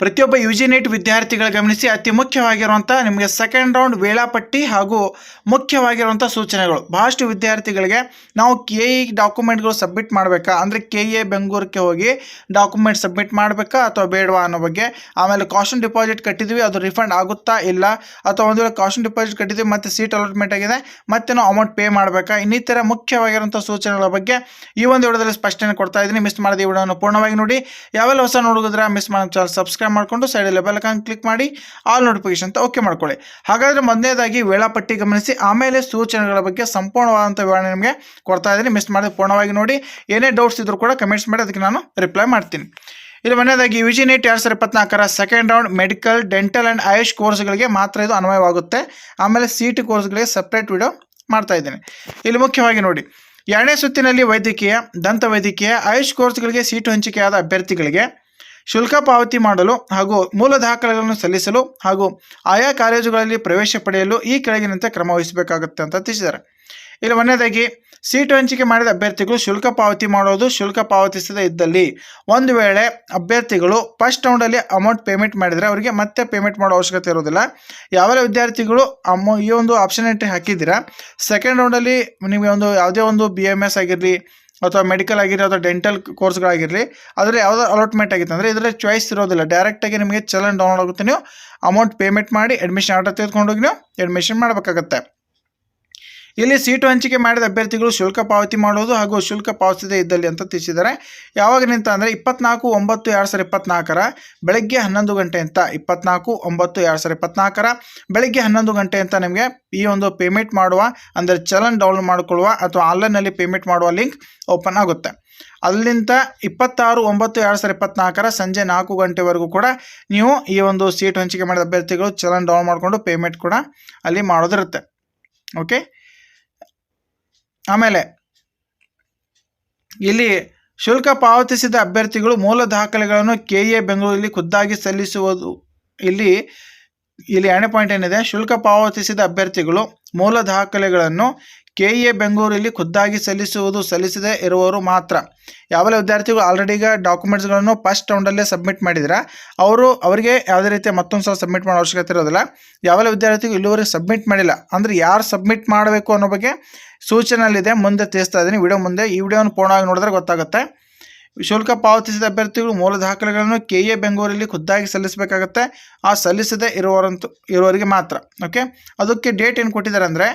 ಪ್ರತಿಯೊಬ್ಬ U G neat ವಿದ್ಯಾರ್ಥಿಗಳು ಗಮನಿಸಿ ಅತಿ ಮುಖ್ಯವಾಗಿರುವಂಥ ನಿಮಗೆ ಸೆಕೆಂಡ್ ರೌಂಡ್ ವೇಳಾಪಟ್ಟಿ ಹಾಗೂ ಮುಖ್ಯವಾಗಿರುವಂಥ ಸೂಚನೆಗಳು. ಬಹಳಷ್ಟು ವಿದ್ಯಾರ್ಥಿಗಳಿಗೆ ನಾವು ಕೆ ಇ ಡಾಕ್ಯುಮೆಂಟ್ಗಳು ಸಬ್ಮಿಟ್ ಮಾಡಬೇಕಾ? ಅಂದರೆ ಕೆ ಎ ಬೆಂಗಳೂರಿಗೆ ಹೋಗಿ ಡಾಕ್ಯುಮೆಂಟ್ ಸಬ್ಮಿಟ್ ಮಾಡಬೇಕಾ ಅಥವಾ ಬೇಡವಾ ಅನ್ನೋ ಬಗ್ಗೆ? ಆಮೇಲೆ ಕಾಸ್ಟ್ಯೂಮ್ ಡಿಪಾಸಿಟ್ ಕಟ್ಟಿದ್ವಿ, ಅದು ರಿಫಂಡ್ ಆಗುತ್ತಾ ಇಲ್ಲ? ಅಥವಾ ಒಂದು ವೇಳೆ ಕಾಸ್ಟ್ಯೂಮ್ ಡಿಪಾಸಿಟ್ ಕಟ್ಟಿದ್ವಿ, ಮತ್ತು ಸೀಟ್ ಅಲಾಟ್ಮೆಂಟ್ ಆಗಿದೆ, ಮತ್ತೆ ನಾವು ಅಮೌಂಟ್ ಪೇ ಮಾಡಬೇಕಾ? ಇನ್ನಿತರ ಮುಖ್ಯವಾಗಿರುವಂಥ ಸೂಚನೆಗಳ ಬಗ್ಗೆ ಈ ಒಂದು ವಿಡಿಯೋದಲ್ಲಿ ಸ್ಪಷ್ಟನೆ ಕೊಡ್ತಾ ಇದ್ದೀನಿ. ಮಿಸ್ ಮಾಡಿದ ಈ ವಿಡಿಯೋನ ಪೂರ್ಣವಾಗಿ ನೋಡಿ. ಯಾವೆಲ್ಲ ಹೊಸ ನೋಡಿದ್ರೆ ಮಿಸ್ ಮಾಡೋ ಸಬ್ಸ್ಕ್ರೈಬ್ ಮಾಡಿಕೊಂಡು ಸೈಡಲ್ಲಿ ಬೆಲ್ ಐಕಾನ್ ಕ್ಲಿಕ್ ಮಾಡಿ ಆಲ್ ನೋಟಿಫಿಕೇಶನ್ ಅಂತ ಓಕೆ ಮಾಡ್ಕೊಳ್ಳಿ. ಹಾಗಾದರೆ ಮೊದಲನೇದಾಗಿ ವೇಳಾಪಟ್ಟಿ ಗಮನಿಸಿ, ಆಮೇಲೆ ಸೂಚನೆಗಳ ಬಗ್ಗೆ ಸಂಪೂರ್ಣವಾದಂಥ ವಿವರಣೆ ನಿಮಗೆ ಕೊಡ್ತಾ ಇದ್ದೀನಿ. ಮಿಸ್ ಮಾಡಿದ ಪೂರ್ಣವಾಗಿ ನೋಡಿ. ಏನೇ ಡೌಟ್ಸ್ ಇದ್ದರೂ ಕೂಡ ಕಮೆಂಟ್ಸ್ ಮಾಡಿ, ಅದಕ್ಕೆ ನಾನು ರಿಪ್ಲೈ ಮಾಡ್ತೀನಿ. ಇಲ್ಲಿ ಮೊದಲನೇದಾಗಿ ಯು ಜಿ ನೆಟ್ ಎರಡು ಸಾವಿರದ ಇಪ್ಪತ್ನಾಲ್ಕರ second round medical dental and AYUSH ಕೋರ್ಸ್ಗಳಿಗೆ ಮಾತ್ರ ಇದು ಅನ್ವಯವಾಗುತ್ತೆ. ಆಮೇಲೆ ಸಿ ಟಿ ಕೋರ್ಸ್ಗಳಿಗೆ ಸಪ್ರೇಟ್ ವಿಡಿಯೋ ಮಾಡ್ತಾ ಇದ್ದೀನಿ. ಇಲ್ಲಿ ಮುಖ್ಯವಾಗಿ ನೋಡಿ. ಎರಡನೇ ಸುತ್ತಿನಲ್ಲಿ ವೈದ್ಯಕೀಯ ದಂತ ವೈದ್ಯಕೀಯ ಆಯುಷ್ ಕೋರ್ಸ್ಗಳಿಗೆ ಸೀಟು ಹಂಚಿಕೆಯಾದ ಅಭ್ಯರ್ಥಿಗಳಿಗೆ ಶುಲ್ಕ ಪಾವತಿ ಮಾಡಲು ಹಾಗೂ ಮೂಲ ದಾಖಲೆಗಳನ್ನು ಸಲ್ಲಿಸಲು ಹಾಗೂ ಆಯಾ ಕಾಲೇಜುಗಳಲ್ಲಿ ಪ್ರವೇಶ ಪಡೆಯಲು ಈ ಕೆಳಗಿನಂತೆ ಕ್ರಮ ವಹಿಸಬೇಕಾಗುತ್ತೆ ಅಂತ ತಿಳಿಸಿದ್ದಾರೆ. ಇಲ್ಲಿ ಒಂದನೇದಾಗಿ, ಸೀಟು ಹಂಚಿಕೆ ಮಾಡಿದ ಅಭ್ಯರ್ಥಿಗಳು ಶುಲ್ಕ ಪಾವತಿ ಮಾಡೋದು ಶುಲ್ಕ ಪಾವತಿಸದೇ ಇದ್ದಲ್ಲಿ ಒಂದು ವೇಳೆ ಅಭ್ಯರ್ಥಿಗಳು ಫಸ್ಟ್ ರೌಂಡಲ್ಲಿ ಅಮೌಂಟ್ ಪೇಮೆಂಟ್ ಮಾಡಿದರೆ ಅವರಿಗೆ ಮತ್ತೆ ಪೇಮೆಂಟ್ ಮಾಡೋ ಅವಶ್ಯಕತೆ ಇರೋದಿಲ್ಲ ಯಾವೆಲ್ಲ ವಿದ್ಯಾರ್ಥಿಗಳು ಅಮೌ, ಈ ಒಂದು ಆಪ್ಷನ್ ಎಂಟ್ರಿ ಹಾಕಿದ್ದೀರಾ ಸೆಕೆಂಡ್ ರೌಂಡಲ್ಲಿ ನಿಮಗೆ ಒಂದು ಯಾವುದೇ ಒಂದು ಬಿ ಎಂ ಎಸ್ ಆಗಿರಲಿ ಅಥವಾ ಮೆಡಿಕಲ್ ಆಗಿರಲಿ ಅಥವಾ ಡೆಂಟಲ್ ಕೋರ್ಸ್ಗಳಾಗಿರಲಿ ಅದರಲ್ಲಿ ಯಾವುದೋ ಅಲಾಟ್ಮೆಂಟ್ ಆಗಿತ್ತು ಅಂದರೆ ಇದರಲ್ಲಿ ಚಾಯ್ಸ್ ಇರೋದಿಲ್ಲ. ಡೈರೆಕ್ಟಾಗಿ ನಿಮಗೆ ಚಲನ್ ಡೌನ್ಲೋಡ್ ಆಗುತ್ತೆ ನೀವು. ಅಮೌಂಟ್ ಪೇಮೆಂಟ್ ಮಾಡಿ ಅಡ್ಮಿಷನ್ ಆರ್ಡರ್ ತೆಗೆದುಕೊಂಡೋಗಿ ನೀವು ಅಡ್ಮಿಷನ್ ಮಾಡಬೇಕಾಗತ್ತೆ. ಇಲ್ಲಿ ಸೀಟು ಹಂಚಿಕೆ ಮಾಡಿದ ಅಭ್ಯರ್ಥಿಗಳು ಶುಲ್ಕ ಪಾವತಿ ಮಾಡೋದು ಹಾಗೂ ಶುಲ್ಕ ಪಾವತಿಸದೇ ಇದ್ದಲ್ಲಿ ಅಂತ ತಿಳಿಸಿದ್ದಾರೆ. ಯಾವಾಗ ನಿಂತ ಅಂದರೆ ಇಪ್ಪತ್ನಾಲ್ಕು, ಒಂಬತ್ತು, ಎರಡು ಸಾವಿರ ಇಪ್ಪತ್ನಾಲ್ಕರ ಬೆಳಗ್ಗೆ ಹನ್ನೊಂದು ಗಂಟೆ ಅಂತ ಇಪ್ಪತ್ನಾಲ್ಕು, ಒಂಬತ್ತು, ಎರಡು ಸಾವಿರ ಇಪ್ಪತ್ನಾಲ್ಕರ ಬೆಳಗ್ಗೆ ಹನ್ನೊಂದು ಗಂಟೆ ಅಂತ ನಿಮಗೆ ಈ ಒಂದು ಪೇಮೆಂಟ್ ಮಾಡುವ, ಅಂದರೆ ಚಲನ್ ಡೌನ್ಲೋಡ್ ಮಾಡಿಕೊಳ್ಳುವ ಅಥವಾ ಆನ್ಲೈನಲ್ಲಿ ಪೇಮೆಂಟ್ ಮಾಡುವ ಲಿಂಕ್ ಓಪನ್ ಆಗುತ್ತೆ. ಅಲ್ಲಿಂದ ಇಪ್ಪತ್ತಾರು, ಒಂಬತ್ತು, ಎರಡು ಸಾವಿರದ ಇಪ್ಪತ್ನಾಲ್ಕರ ಸಂಜೆ ನಾಲ್ಕು ಗಂಟೆವರೆಗೂ ಕೂಡ ನೀವು ಈ ಒಂದು ಸೀಟ್ ಹಂಚಿಕೆ ಮಾಡಿದ ಅಭ್ಯರ್ಥಿಗಳು ಚಲನ್ ಡೌನ್ ಮಾಡಿಕೊಂಡು ಪೇಮೆಂಟ್ ಕೂಡ ಅಲ್ಲಿ ಮಾಡೋದಿರುತ್ತೆ. ಓಕೆ ಆಮೇಲೆ ಇಲ್ಲಿ ಶುಲ್ಕ ಪಾವತಿಸಿದ ಅಭ್ಯರ್ಥಿಗಳು ಮೂಲ ದಾಖಲೆಗಳನ್ನು ಕೆ ಎ ಬೆಂಗಳೂರಲ್ಲಿ ಖುದ್ದಾಗಿ ಸಲ್ಲಿಸುವುದು. ಇಲ್ಲಿ ಇಲ್ಲಿ ಎರಡನೇ ಪಾಯಿಂಟ್ ಏನಿದೆ? ಶುಲ್ಕ ಪಾವತಿಸಿದ ಅಭ್ಯರ್ಥಿಗಳು ಮೂಲ ದಾಖಲೆಗಳನ್ನು ಕೆ ಎ ಬೆಂಗಳೂರಲ್ಲಿ ಖುದ್ದಾಗಿ ಸಲ್ಲಿಸುವುದು ಸಲ್ಲಿಸದೇ ಇರುವವರು ಮಾತ್ರ. ಯಾವೆಲ್ಲ ವಿದ್ಯಾರ್ಥಿಗಳು ಆಲ್ರೆಡಿ ಈಗ ಡಾಕ್ಯುಮೆಂಟ್ಸ್ಗಳನ್ನು ಫಸ್ಟ್ ರೌಂಡಲ್ಲೇ ಸಬ್ಮಿಟ್ ಮಾಡಿದ್ರೆ? ಅವರು, ಅವರಿಗೆ ಯಾವುದೇ ರೀತಿಯ ಮತ್ತೊಂದು ಸಲ ಸಬ್ಮಿಟ್ ಮಾಡೋ ಅವಶ್ಯಕತೆ ಇರೋದಿಲ್ಲ. ಯಾವೆಲ್ಲ ವಿದ್ಯಾರ್ಥಿಗಳು ಇಲ್ಲಿವರೆಗೆ ಸಬ್ಮಿಟ್ ಮಾಡಿಲ್ಲ? ಅಂದರೆ ಯಾರು ಸಬ್ಮಿಟ್ ಮಾಡಬೇಕು ಅನ್ನೋ ಬಗ್ಗೆ ಸೂಚನೆಯಲ್ಲಿದೆ, ಮುಂದೆ ತಿಳಿಸ್ತಾ ಇದ್ದೀನಿ. ವಿಡಿಯೋ ಮುಂದೆ ಈ ವಿಡಿಯೋನ ಪೂರ್ಣವಾಗಿ ನೋಡಿದ್ರೆ ಗೊತ್ತಾಗುತ್ತೆ. ಶುಲ್ಕ ಪಾವತಿಸಿದ ಅಭ್ಯರ್ಥಿಗಳು ಮೂಲ ದಾಖಲೆಗಳನ್ನು ಕೆ ಎ ಬೆಂಗಳೂರಲ್ಲಿ ಖುದ್ದಾಗಿ ಸಲ್ಲಿಸಬೇಕಾಗತ್ತೆ. ಆ ಸಲ್ಲಿಸದೇ ಇರುವವರಂತೂ, ಇರುವವರಿಗೆ ಮಾತ್ರ. ಓಕೆ ಅದಕ್ಕೆ ಡೇಟ್ ಏನು ಕೊಟ್ಟಿದ್ದಾರೆ ಅಂದರೆ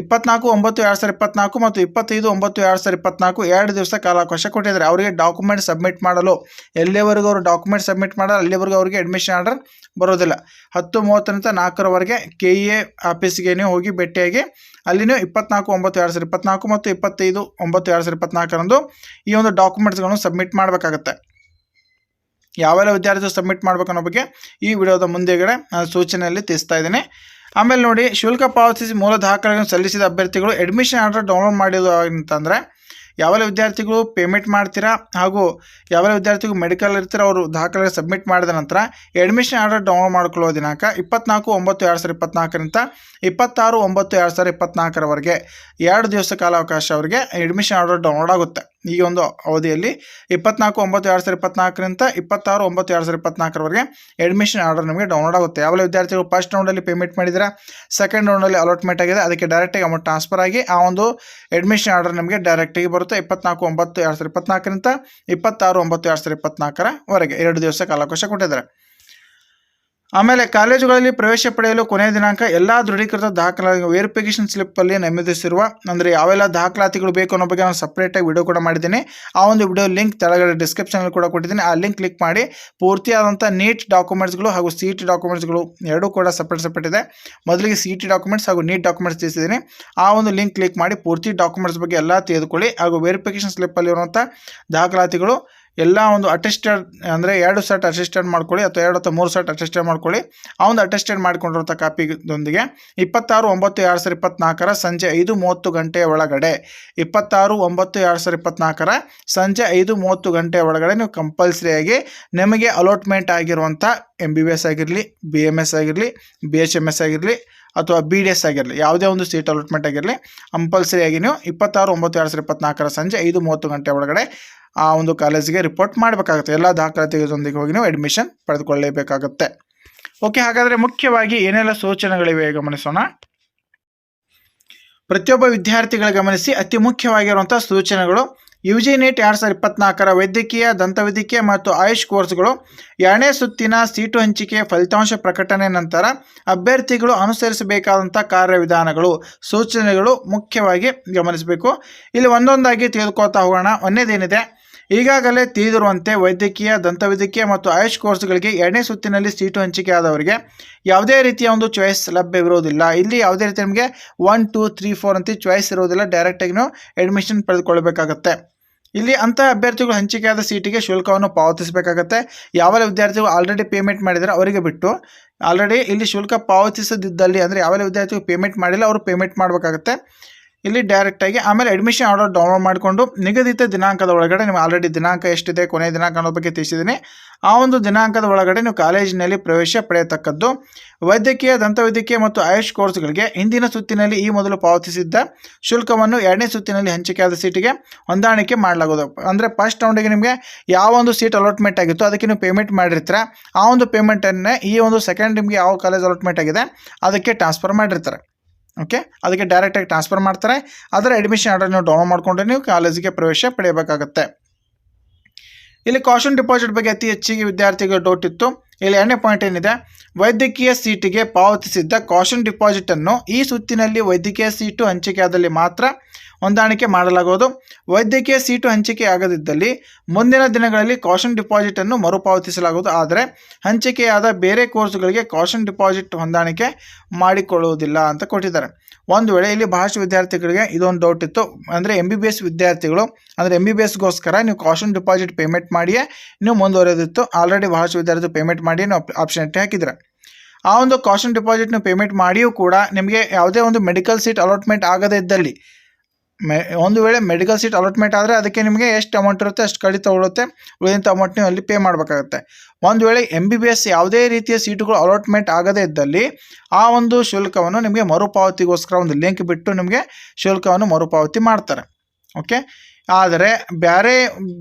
ಇಪ್ಪತ್ನಾಲ್ಕು, ಒಂಬತ್ತು, ಎರಡು ಸಾವಿರದ ಇಪ್ಪತ್ನಾಲ್ಕು ಮತ್ತು ಇಪ್ಪತ್ತೈದು, ಒಂಬತ್ತು, ಎರಡು ಸಾವಿರದ ಇಪ್ಪತ್ನಾಲ್ಕು ಎರಡು ದಿವಸ ಕಾಲಾವಕಾಶ ಕೊಟ್ಟಿದ್ದಾರೆ. ಅವರಿಗೆ ಡಾಕ್ಯುಮೆಂಟ್ ಸಬ್ಮಿಟ್ ಮಾಡಲು ಎಲ್ಲಿವರೆಗೂ ಅವರು ಡಾಕ್ಯುಮೆಂಟ್ ಸಬ್ಮಿಟ್ ಮಾಡಲ್ಲ, ಅಲ್ಲಿವರೆಗೂ ಅವರಿಗೆ ಅಡ್ಮಿಷನ್ ಆರ್ಡರ್ ಬರೋದಿಲ್ಲ. ಹತ್ತು ಮೂವತ್ತರಿಂದ ನಾಲ್ಕರವರೆಗೆ ಕೆ ಇ ಎ ಆಫೀಸ್ಗೆ ಹೋಗಿ ಭೇಟಿಯಾಗಿ ಅಲ್ಲಿನೂ ಇಪ್ಪತ್ನಾಲ್ಕು, ಒಂಬತ್ತು, ಎರಡು ಸಾವಿರದ ಇಪ್ಪತ್ನಾಲ್ಕು ಮತ್ತು ಇಪ್ಪತ್ತೈದು, ಒಂಬತ್ತು, ಎರಡು ಸಾವಿರದ ಇಪ್ಪತ್ನಾಲ್ಕರಂದು ಈ ಒಂದು ಡಾಕ್ಯುಮೆಂಟ್ಸ್ಗಳನ್ನು ಸಬ್ಮಿಟ್ ಮಾಡಬೇಕಾಗತ್ತೆ. ಯಾವೆಲ್ಲ ವಿದ್ಯಾರ್ಥಿಗಳು ಸಬ್ಮಿಟ್ ಮಾಡಬೇಕು ಅನ್ನೋ ಬಗ್ಗೆ ಈ ವಿಡಿಯೋದ ಮುಂದೆಗಡೆ ನಾನು ಸೂಚನೆಯಲ್ಲಿ ತಿಳಿಸ್ತಾ ಇದ್ದೀನಿ. ಆಮೇಲೆ ನೋಡಿ, ಶುಲ್ಕ ಪಾವತಿಸಿ ಮೂಲ ದಾಖಲೆಗಳನ್ನು ಸಲ್ಲಿಸಿದ ಅಭ್ಯರ್ಥಿಗಳು ಅಡ್ಮಿಷನ್ ಆರ್ಡರ್ ಡೌನ್ಲೋಡ್ ಮಾಡಿದ್ದು ಅಂತಂದರೆ, ಯಾವೆಲ್ಲ ವಿದ್ಯಾರ್ಥಿಗಳು ಪೇಮೆಂಟ್ ಮಾಡ್ತೀರಾ ಹಾಗೂ ಯಾವೆಲ್ಲ ವಿದ್ಯಾರ್ಥಿಗಳು ಮೆಡಿಕಲ್ ಇರ್ತೀರೋ ಅವರು ದಾಖಲೆ ಸಬ್ಮಿಟ್ ಮಾಡಿದ ನಂತರ ಅಡ್ಮಿಷನ್ ಆರ್ಡರ್ ಡೌನ್ಲೋಡ್ ಮಾಡ್ಕೊಳ್ಳೋ ದಿನಾಂಕ ಇಪ್ಪತ್ನಾಲ್ಕು, ಒಂಬತ್ತು, ಎರಡು ಸಾವಿರದ ಇಪ್ಪತ್ನಾಲ್ಕರಿಂದ ಇಪ್ಪತ್ತಾರು, ಒಂಬತ್ತು, ಎರಡು ಸಾವಿರದ ಇಪ್ಪತ್ನಾಲ್ಕರವರೆಗೆ. ಎರಡು ದಿವಸ ಕಾಲಾವಕಾಶ ಅವರಿಗೆ ಅಡ್ಮಿಷನ್ ಆರ್ಡರ್ ಡೌನ್ಲೋಡ್ ಆಗುತ್ತೆ. ಈ ಒಂದು ಅವಧಿಯಲ್ಲಿ ಇಪ್ಪತ್ನಾಲ್ಕು, ಒಂಬತ್ತು, ಎರಡು ಸಾವಿರದ ಇಪ್ಪತ್ನಾಲ್ಕರಿಂದ ಇಪ್ಪತ್ತಾರು, ಒಂಬತ್ತು, ಎರಡು ಸಾವಿರದ ಇಪ್ಪತ್ನಾಲ್ಕರವರೆಗೆ ಅಡ್ಮಿಷನ್ ಆರ್ಡರ್ ನಿಮಗೆ ಡೌನ್ಲೋಡ್ ಆಗುತ್ತೆ. ಯಾವೆಲ್ಲ ವಿದ್ಯಾರ್ಥಿಗಳು ಫಸ್ಟ್ ರೌಂಡಲ್ಲಿ ಪೇಮೆಂಟ್ ಮಾಡಿದರೆ ಸೆಕೆಂಡ್ ರೌಂಡಲ್ಲಿ ಅಲಾಟ್ಮೆಂಟ್ ಆಗಿದೆ, ಅದಕ್ಕೆ ಡೈರೆಕ್ಟಾಗಿ ಅಮೌಂಟ್ ಟ್ರಾನ್ಸ್ಫರ್ ಆಗಿ ಆ ಒಂದು ಅಡ್ಮಿಷನ್ ಆರ್ಡರ್ ನಿಮಗೆ ಡೈರೆಕ್ಟಾಗಿ ಬರುತ್ತೆ. ಇಪ್ಪತ್ನಾಲ್ಕು, ಒಂಬತ್ತು, ಎರಡು ಸಾವಿರದ ಇಪ್ಪತ್ನಾಲ್ಕರಿಂದ ಇಪ್ಪತ್ತಾರು, ಒಂಬತ್ತು, ಎರಡು ಸಾವಿರದ ಇಪ್ಪತ್ನಾಲ್ಕರವರೆಗೆ ಎರಡು ದಿವಸ ಕಾಲಾವಕಾಶ ಕೊಟ್ಟಿದ್ದಾರೆ. ಆಮೇಲೆ ಕಾಲೇಜುಗಳಲ್ಲಿ ಪ್ರವೇಶ ಪಡೆಯಲು ಕೊನೆಯ ದಿನಾಂಕ ಎಲ್ಲ ದೃಢೀಕೃತ ದಾಖಲಾತಿ ವೆರಿಫಿಕೇಷನ್ ಸ್ಲಿಪ್ಪಲ್ಲಿ ನಮೂದಿಸಿರುವ, ಅಂದರೆ ಯಾವೆಲ್ಲ ದಾಖಲಾತಿಗಳು ಬೇಕು ಅನ್ನೋ ಬಗ್ಗೆ ನಾನು ಸಪ್ರೇಟಾಗಿ ವಿಡಿಯೋ ಕೂಡ ಮಾಡಿದ್ದೀನಿ. ಆ ಒಂದು ವಿಡಿಯೋ ಲಿಂಕ್ ತೆಳಗಡೆ ಡಿಸ್ಕ್ರಿಪ್ಷನಲ್ಲಿ ಕೂಡ ಕೊಟ್ಟಿದ್ದೀನಿ. ಆ ಲಿಂಕ್ ಕ್ಲಿಕ್ ಮಾಡಿ ಪೂರ್ತಿಯಾದಂಥ ನೀಟ್ ಡಾಕ್ಯುಮೆಂಟ್ಸ್ಗಳು ಹಾಗೂ ಸಿ ಟಿ ಡಾಕ್ಯುಮೆಂಟ್ಸ್ಗಳು ಎರಡೂ ಕೂಡ ಸಪ್ರೇಟ್ ಸಪ್ರೇಟ್ ಇದೆ. ಮೊದಲಿಗೆ ಸಿ ಟಿ ಡಾಕ್ಯುಮೆಂಟ್ಸ್ ಹಾಗೂ ನೀಟ್ ಡಾಕ್ಯುಮೆಂಟ್ಸ್ ತಿಳಿಸಿದ್ದೀನಿ. ಆ ಒಂದು ಲಿಂಕ್ ಕ್ಲಿಕ್ ಮಾಡಿ, ಪೂರ್ತಿ ಡಾಕ್ಯುಮೆಂಟ್ಸ್ ಬಗ್ಗೆ ಎಲ್ಲ ತೆಗೆದುಕೊಳ್ಳಿ ಹಾಗೂ ವೆರಿಫಿಕೇಷನ್ ಸ್ಲಿಪ್ಪಲ್ಲಿರುವಂಥ ದಾಖಲಾತಿಗಳು ಎಲ್ಲ ಒಂದು ಅಟೆಸ್ಟೆಡ್ ಅಂದರೆ ಎರಡು ಸೆಟ್ ಅಟೆಸ್ಟೆಡ್ ಮಾಡ್ಕೊಳ್ಳಿ ಅಥವಾ ಎರಡು ಅಥವಾ ಮೂರು ಸೆಟ್ ಅಟೆಸ್ಟೆಡ್ ಮಾಡ್ಕೊಳ್ಳಿ. ಆ ಒಂದು ಅಟೆಸ್ಟೆಡ್ ಮಾಡಿಕೊಂಡಿರುವಂಥ ಕಾಪಿದೊಂದಿಗೆ ಇಪ್ಪತ್ತಾರು, ಒಂಬತ್ತು, ಎರಡು ಸಾವಿರದ ಇಪ್ಪತ್ನಾಲ್ಕರ ಸಂಜೆ ಐದು ಮೂವತ್ತು ಗಂಟೆಯ ಒಳಗಡೆ. ಇಪ್ಪತ್ತಾರು, ಒಂಬತ್ತು, ಎರಡು ಸಾವಿರದ ಇಪ್ಪತ್ನಾಲ್ಕರ ಸಂಜೆ ಐದು ಮೂವತ್ತು ಗಂಟೆಯ ಒಳಗಡೆ ನೀವು ಕಂಪಲ್ಸರಿಯಾಗಿ ನಿಮಗೆ ಅಲಾಟ್ಮೆಂಟ್ ಆಗಿರುವಂಥ ಎಂ ಬಿ ಬಿ ಎಸ್ ಆಗಿರಲಿ ಬಿ ಎಂ ಎಸ್ ಆಗಿರಲಿ ಬಿ ಎಚ್ ಎಂ ಎಸ್ ಆಗಿರಲಿ ಅಥವಾ ಬಿ ಡಿ ಎಸ್ ಆಗಿರಲಿ, ಯಾವುದೇ ಒಂದು ಸೀಟ್ ಅಲಾಟ್ಮೆಂಟ್ ಆಗಿರಲಿ ಕಂಪಲ್ಸರಿಯಾಗಿ ನೀವು ಇಪ್ಪತ್ತಾರು, ಒಂಬತ್ತು, ಎರಡು ಸಾವಿರದ ಇಪ್ಪತ್ನಾಲ್ಕರ ಸಂಜೆ ಐದು ಮೂವತ್ತು ಗಂಟೆ ಒಳಗಡೆ ಆ ಒಂದು ಕಾಲೇಜಿಗೆ ರಿಪೋರ್ಟ್ ಮಾಡಬೇಕಾಗುತ್ತೆ. ಎಲ್ಲ ದಾಖಲಾತಿಗಳೊಂದಿಗೆ ಹೋಗಿ ನೀವು ಅಡ್ಮಿಷನ್ ಪಡೆದುಕೊಳ್ಳಲೇಬೇಕಾಗುತ್ತೆ. ಓಕೆ ಹಾಗಾದರೆ ಮುಖ್ಯವಾಗಿ ಏನೆಲ್ಲ ಸೂಚನೆಗಳಿವೆ ಗಮನಿಸೋಣ. ಪ್ರತಿಯೊಬ್ಬ ವಿದ್ಯಾರ್ಥಿಗಳ ಗಮನಿಸಿ ಅತಿ ಮುಖ್ಯವಾಗಿರುವಂಥ ಸೂಚನೆಗಳು ಯು ಜಿ ನೀಟ್ ಎರಡು ಸಾವಿರದ ಇಪ್ಪತ್ನಾಲ್ಕರ ವೈದ್ಯಕೀಯ, ದಂತವೈದ್ಯಕೀಯ ಮತ್ತು ಆಯುಷ್ ಕೋರ್ಸ್ಗಳು ಎರಡನೇ ಸುತ್ತಿನ ಸೀಟು ಹಂಚಿಕೆ ಫಲಿತಾಂಶ ಪ್ರಕಟಣೆ ನಂತರ ಅಭ್ಯರ್ಥಿಗಳು ಅನುಸರಿಸಬೇಕಾದಂಥ ಕಾರ್ಯವಿಧಾನಗಳು, ಸೂಚನೆಗಳು ಮುಖ್ಯವಾಗಿ ಗಮನಿಸಬೇಕು. ಇಲ್ಲಿ ಒಂದೊಂದಾಗಿ ತಿಳಿದುಕೊಳ್ತಾ ಹೋಗೋಣ. ಒಂದೇದೇನಿದೆ? ಈಗಾಗಲೇ ತಿಳಿದಿರುವಂತೆ ವೈದ್ಯಕೀಯ, ದಂತವೈದ್ಯಕೀಯ ಮತ್ತು ಆಯುಷ್ ಕೋರ್ಸ್ಗಳಿಗೆ ಎರಡನೇ ಸುತ್ತಿನಲ್ಲಿ ಸೀಟು ಹಂಚಿಕೆ ಆದವರಿಗೆ ಯಾವುದೇ ರೀತಿಯ ಒಂದು ಚಾಯ್ಸ್ ಲಭ್ಯವಿರುವುದಿಲ್ಲ ಇಲ್ಲಿ ಯಾವುದೇ ರೀತಿ ನಿಮಗೆ ಒನ್, ಟೂ, ತ್ರೀ, ಫೋರ್ ಅಂತ ಚಾಯ್ಸ್ ಇರೋದಿಲ್ಲ ಡೈರೆಕ್ಟಾಗಿ ನೀವು ಅಡ್ಮಿಷನ್ ಪಡೆದುಕೊಳ್ಬೇಕಾಗತ್ತೆ ಇಲ್ಲಿ ಅಂಥ ಅಭ್ಯರ್ಥಿಗಳು ಹಂಚಿಕೆಯಾದ ಸೀಟಿಗೆ ಶುಲ್ಕವನ್ನು ಪಾವತಿಸಬೇಕಾಗತ್ತೆ. ಯಾವೆಲ್ಲ ವಿದ್ಯಾರ್ಥಿಗಳು ಆಲ್ರೆಡಿ ಪೇಮೆಂಟ್ ಮಾಡಿದರೆ ಅವರಿಗೆ ಬಿಟ್ಟು ಆಲ್ರೆಡಿ ಇಲ್ಲಿ ಶುಲ್ಕ ಪಾವತಿಸದಿದ್ದಲ್ಲಿ ಅಂದರೆ ಯಾವೆಲ್ಲ ವಿದ್ಯಾರ್ಥಿಗಳು ಪೇಮೆಂಟ್ ಮಾಡಿಲ್ಲ, ಅವರು ಪೇಮೆಂಟ್ ಮಾಡಬೇಕಾಗತ್ತೆ. ಇಲ್ಲಿ ಡೈರೆಕ್ಟಾಗಿ ಆಮೇಲೆ ಅಡ್ಮಿಷನ್ ಆರ್ಡರ್ ಡೌನ್ಲೋಡ್ ಮಾಡಿಕೊಂಡು ನಿಗದಿತ ದಿನಾಂಕದ ಒಳಗಡೆ ನಿಮ್ಗೆ ಆಲ್ರೆಡಿ ದಿನಾಂಕ ಎಷ್ಟಿದೆ ಕೊನೆಯ ದಿನಾಂಕ ಅನ್ನೋ ಬಗ್ಗೆ ತಿಳಿಸಿದ್ದೀನಿ. ಆ ಒಂದು ದಿನಾಂಕದ ಒಳಗಡೆ ನೀವು ಕಾಲೇಜಿನಲ್ಲಿ ಪ್ರವೇಶ ಪಡೆಯತಕ್ಕದ್ದು ವೈದ್ಯಕೀಯ, ದಂತವೈದ್ಯಕೀಯ ಮತ್ತು ಆಯುಷ್ ಕೋರ್ಸ್ಗಳಿಗೆ ಹಿಂದಿನ ಸುತ್ತಿನಲ್ಲಿ ಈ ಮೊದಲು ಪಾವತಿಸಿದ್ದ ಶುಲ್ಕವನ್ನು ಎರಡನೇ ಸುತ್ತಿನಲ್ಲಿ ಹಂಚಿಕೆಯಾದ ಸೀಟಿಗೆ ಹೊಂದಾಣಿಕೆ ಮಾಡಲಾಗೋದು ಅಂದರೆ ಫಸ್ಟ್ ರೌಂಡಿಗೆ ನಿಮಗೆ ಯಾವ ಒಂದು ಸೀಟ್ ಅಲಾಟ್ಮೆಂಟ್ ಆಗಿತ್ತು ಅದಕ್ಕೆ ನೀವು ಪೇಮೆಂಟ್ ಮಾಡಿರ್ತೀರ. ಆ ಒಂದು ಪೇಮೆಂಟನ್ನೇ ಈ ಒಂದು ಸೆಕೆಂಡ್ ನಿಮಗೆ ಯಾವ ಕಾಲೇಜ್ ಅಲಾಟ್ಮೆಂಟ್ ಆಗಿದೆ ಅದಕ್ಕೆ ಟ್ರಾನ್ಸ್ಫರ್ ಮಾಡಿರ್ತಾರೆ. ಓಕೆ ಅದಕ್ಕೆ ಡೈರೆಕ್ಟಾಗಿ ಟ್ರಾನ್ಸ್ಫರ್ ಮಾಡ್ತಾರೆ. ಅದರ ಅಡ್ಮಿಷನ್ ಆರ್ಡರ್ ನೀವು ಡೌನ್ಲೋಡ್ ಮಾಡಿಕೊಂಡ್ರೆ ನೀವು ಕಾಲೇಜಿಗೆ ಪ್ರವೇಶ ಪಡೆಯಬೇಕಾಗುತ್ತೆ. ಇಲ್ಲಿ ಕಾಶನ್ ಡಿಪಾಸಿಟ್ ಬಗ್ಗೆ ಅತಿ ಹೆಚ್ಚಿಗೆ ವಿದ್ಯಾರ್ಥಿಗಳು ಡೌಟ್ ಇತ್ತು. ಇಲ್ಲಿ ಎರಡನೇ ಪಾಯಿಂಟ್ ಏನಿದೆ? ವೈದ್ಯಕೀಯ ಸೀಟಿಗೆ ಪಾವತಿಸಿದ್ದ ಕಾಶನ್ ಡಿಪಾಸಿಟನ್ನು ಈ ಸುತ್ತಿನಲ್ಲಿ ವೈದ್ಯಕೀಯ ಸೀಟು ಹಂಚಿಕೆಯಾದಲ್ಲಿ ಮಾತ್ರ ಹೊಂದಾಣಿಕೆ ಮಾಡಲಾಗುವುದು. ವೈದ್ಯಕೀಯ ಸೀಟು ಹಂಚಿಕೆ ಆಗದಿದ್ದಲ್ಲಿ ಮುಂದಿನ ದಿನಗಳಲ್ಲಿ ಕಾಶನ್ ಡಿಪಾಸಿಟನ್ನು ಮರುಪಾವತಿಸಲಾಗುವುದು. ಆದರೆ ಹಂಚಿಕೆಯಾದ ಬೇರೆ ಕೋರ್ಸ್ಗಳಿಗೆ ಕಾಷನ್ ಡಿಪಾಸಿಟ್ ಹೊಂದಾಣಿಕೆ ಮಾಡಿಕೊಳ್ಳುವುದಿಲ್ಲ ಅಂತ ಕೊಟ್ಟಿದ್ದಾರೆ. ಒಂದು ವೇಳೆ ಇಲ್ಲಿ ಬಹಳಷ್ಟು ವಿದ್ಯಾರ್ಥಿಗಳಿಗೆ ಇದೊಂದು ಡೌಟ್ ಇತ್ತು. ಅಂದರೆ ಎಂ ಬಿ ಬಿ ಎಸ್ ವಿದ್ಯಾರ್ಥಿಗಳು, ಅಂದರೆ ಎಂ ಬಿ ಬಿ ಎಸ್ಗೋಸ್ಕರ ನೀವು ಕಾಷನ್ ಡಿಪಾಸಿಟ್ ಪೇಮೆಂಟ್ ಮಾಡಿಯೇ ನೀವು ಮುಂದುವರೆದಿತ್ತು. ಆಲ್ರೆಡಿ ಬಹಳಷ್ಟು ವಿದ್ಯಾರ್ಥಿ ಪೇಮೆಂಟ್ ಮಾಡಿ ನೀವು ಆಪ್ಷನ್ ಇಟ್ಟು ಹಾಕಿದ್ರೆ ಆ ಒಂದು ಕಾಷನ್ ಡಿಪಾಸಿಟ್ ನೀವು ಪೇಮೆಂಟ್ ಮಾಡಿಯೂ ಕೂಡ ನಿಮಗೆ ಯಾವುದೇ ಒಂದು ಮೆಡಿಕಲ್ ಸೀಟ್ ಅಲಾಟ್ಮೆಂಟ್ ಆಗದೇ ಇದ್ದಲ್ಲಿ ಮೆ, ಒಂದು ವೇಳೆ ಮೆಡಿಕಲ್ ಸೀಟ್ ಅಲಾಟ್ಮೆಂಟ್ ಆದರೆ ಅದಕ್ಕೆ ನಿಮಗೆ ಎಷ್ಟು ಅಮೌಂಟ್ ಇರುತ್ತೆ, ಅಷ್ಟು ಕಡಿತ ಉಳುತ್ತೆ ಉಳಿದಂಥ ಅಮೌಂಟ್ ನೀವು ಅಲ್ಲಿ ಪೇ ಮಾಡಬೇಕಾಗುತ್ತೆ. ಒಂದು ವೇಳೆ ಎಂ ಬಿ ಬಿ ಎಸ್ ಯಾವುದೇ ರೀತಿಯ ಸೀಟುಗಳು ಅಲಾಟ್ಮೆಂಟ್ ಆಗದೇ ಇದ್ದಲ್ಲಿ, ಆ ಒಂದು ಶುಲ್ಕವನ್ನು ನಿಮಗೆ ಮರುಪಾವತಿಗೋಸ್ಕರ ಒಂದು ಲಿಂಕ್ ಬಿಟ್ಟು ನಿಮಗೆ ಶುಲ್ಕವನ್ನು ಮರುಪಾವತಿ ಮಾಡ್ತಾರೆ. ಓಕೆ ಆದರೆ ಬೇರೆ